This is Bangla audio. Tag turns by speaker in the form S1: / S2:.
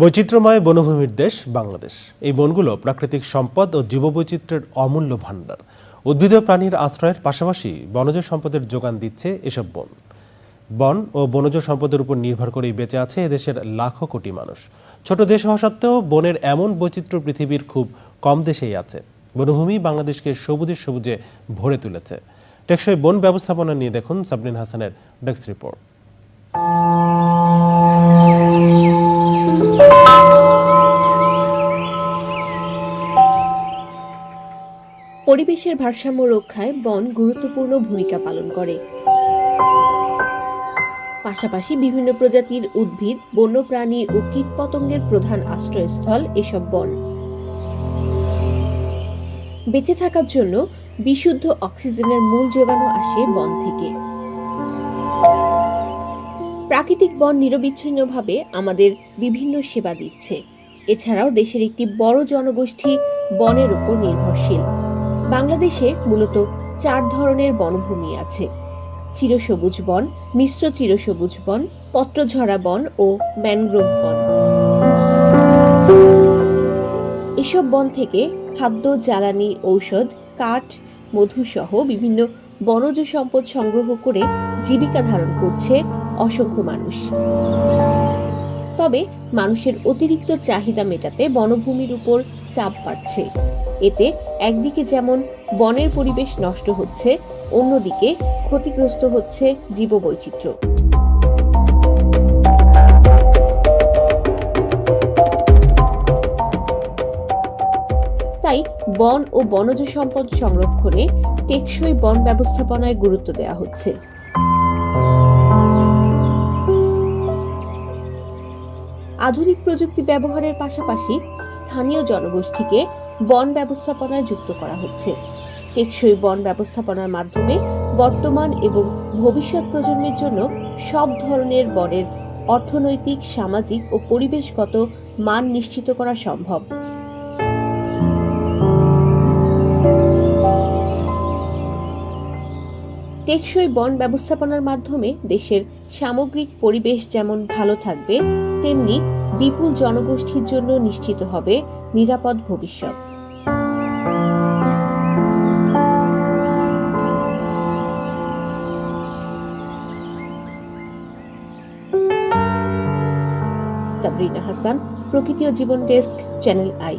S1: বৈচিত্র্যময় বনভূমির দেশ বাংলাদেশ। এই বনগুলো প্রাকৃতিক সম্পদ ও জীববৈচিত্র্যের অমূল্য ভাণ্ডার। উদ্ভিদ প্রাণীর আশ্রয়ের পাশাপাশি বনজ সম্পদের যোগান দিচ্ছে এসব বন। বন ও বনজ সম্পদের উপর নির্ভর করেই বেঁচে আছে এদেশের লাখো কোটি মানুষ। ছোট দেশ হওয়া সত্ত্বেও বনের এমন বৈচিত্র্য পৃথিবীর খুব কম দেশেই আছে। বনভূমি বাংলাদেশকে সবুজে সবুজে ভরে তুলেছে। টেকসই বন ব্যবস্থাপনা নিয়ে দেখুন সাবরিন হাসানের ডেস্ক রিপোর্ট।
S2: পরিবেশের ভারসাম্য রক্ষায় বন গুরুত্বপূর্ণ ভূমিকা পালন করে। পাশাপাশি বিভিন্ন প্রজাতির উদ্ভিদ, বন্যপ্রাণী ও কীটপতঙ্গের প্রধান আশ্রয়স্থল এসব বন। বেঁচে থাকার জন্য বিশুদ্ধ অক্সিজেনের মূল যোগানো আসে বন থেকে। প্রাকৃতিক বন নিরবিচ্ছিন্নভাবে আমাদের বিভিন্ন সেবা দিচ্ছে। এছাড়াও দেশের একটি বড় জনগোষ্ঠী বনের উপর নির্ভরশীল। বাংলাদেশে মূলত চার ধরনের বনভূমি আছে। চিরসবুজ বন, মিশ্র চিরসবুজ বন, পত্রঝরা বন ও ম্যানগ্রোভ বন। এসব বন থেকে খাদ্য, জ্বালানি, ঔষধ, কাঠ মধু সহ বিভিন্ন বনজ সম্পদ সংগ্রহ করে জীবিকা ধারণ করছে অসংখ্য মানুষ। তবে মানুষের অতিরিক্ত চাহিদা মেটাতে বনভূমির উপর চাপ বাড়ছে। এতে একদিকে যেমন বনের পরিবেশ নষ্ট হচ্ছে, অন্যদিকে ক্ষতিগ্রস্ত হচ্ছে জীববৈচিত্র্য। তাই বন ও বনজ সম্পদ সংরক্ষণে টেকসই বন ব্যবস্থাপনায় গুরুত্ব দেওয়া হচ্ছে। আধুনিক প্রযুক্তি ব্যবহারের পাশাপাশি স্থানীয় জনগোষ্ঠীকে বন ব্যবস্থাপনায় যুক্ত করা হচ্ছে। টেকসই বন ব্যবস্থাপনার মাধ্যমে বর্তমান এবং ভবিষ্যৎ প্রজন্মের জন্য সব ধরনের বনের অর্থনৈতিক, সামাজিক ও পরিবেশগত মান নিশ্চিত করা সম্ভব। টেকসই বন ব্যবস্থাপনার মাধ্যমে দেশের সামগ্রিক পরিবেশ যেমন ভালো থাকবে, তেমনি বিপুল জনগোষ্ঠীর জন্য নিশ্চিত হবে নিরাপদ ভবিষ্যৎ। সাবরিনা হাসান, প্রকৃতি ও জীবন ডেস্ক, চ্যানেল আই।